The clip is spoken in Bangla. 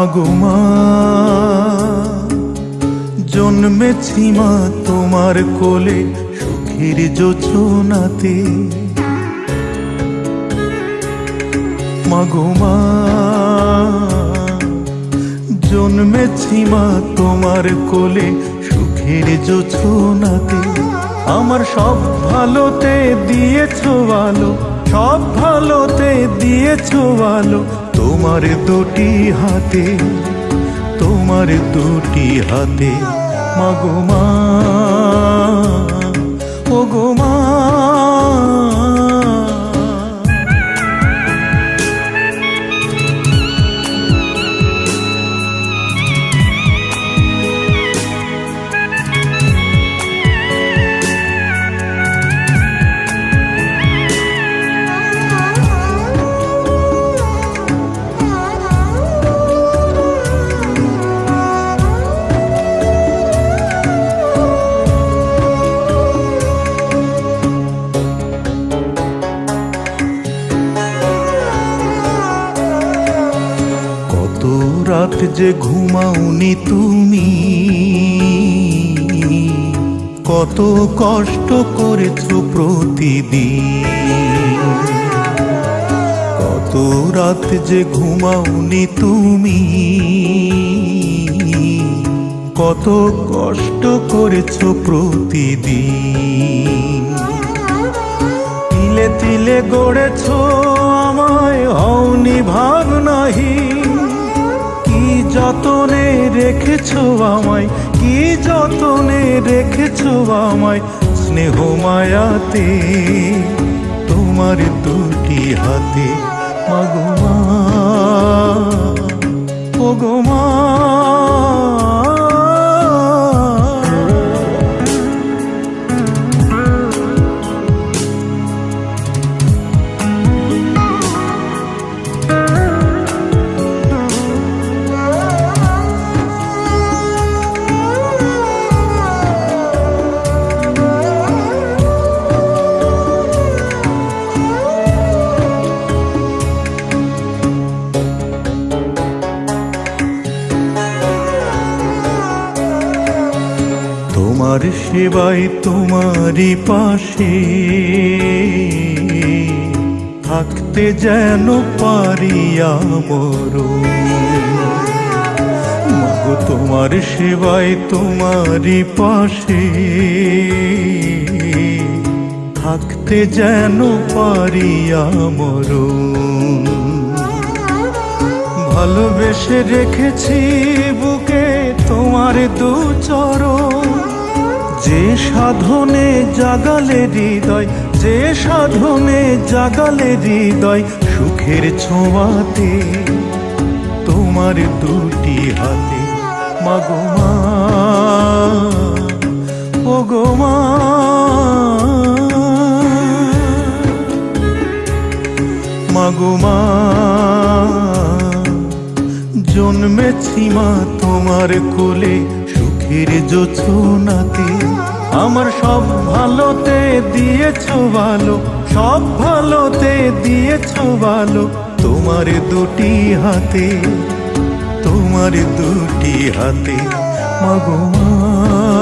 মাগো মা, জন্মেছি মা তোমার কোলে সুখের যোচনাতে মাগো মা, জন্মেছি মা তোমার কোলে সুখের যোছনাতে আমার সব ভালোতে দিয়েছ আলো, সব ভালোতে দিয়েছ আলো তোমার দুটি হাতে তোমার দুটি হাতে মাগো মা ও গো রাত যে ঘুমাওনি তুমি? কত কষ্ট করেছ প্রতিদিন। কত রাত যে ঘুমাওনি তুমি? কত কষ্ট করেছ প্রতিদিন? তিলে তিলে গড়েছ, আমায় হওনি ভাগ নাহি রেখেছ আমায়? কি যতনে রেখেছো আমায়? স্নেহ মায়াতে তোমার দুটি হাতে। তোমার সেবায় তোমারই পাশে। থাকতে যেন পারি আমর তোমার সেবায় তোমারই পাশে। থাকতে যেন পারি আমর ভালোবেসে রেখেছি বুকে তোমার দু চরণ। যে সাধনে জাগালে হৃদয়, যে সাধনে জাগালে হৃদয়, সুখের ছোঁয়াতে তোমার দুটি হাতে। মাগো মা মাগো মা। জন্মেছি মা তোমার কোলে সুখের নাতি। আমার সব ভালোতে দিয়েছ ভালো, সব ভালোতে দিয়েছ ভালো। তোমার দুটি হাতে, তোমার দুটি হাতে, মাগো মা।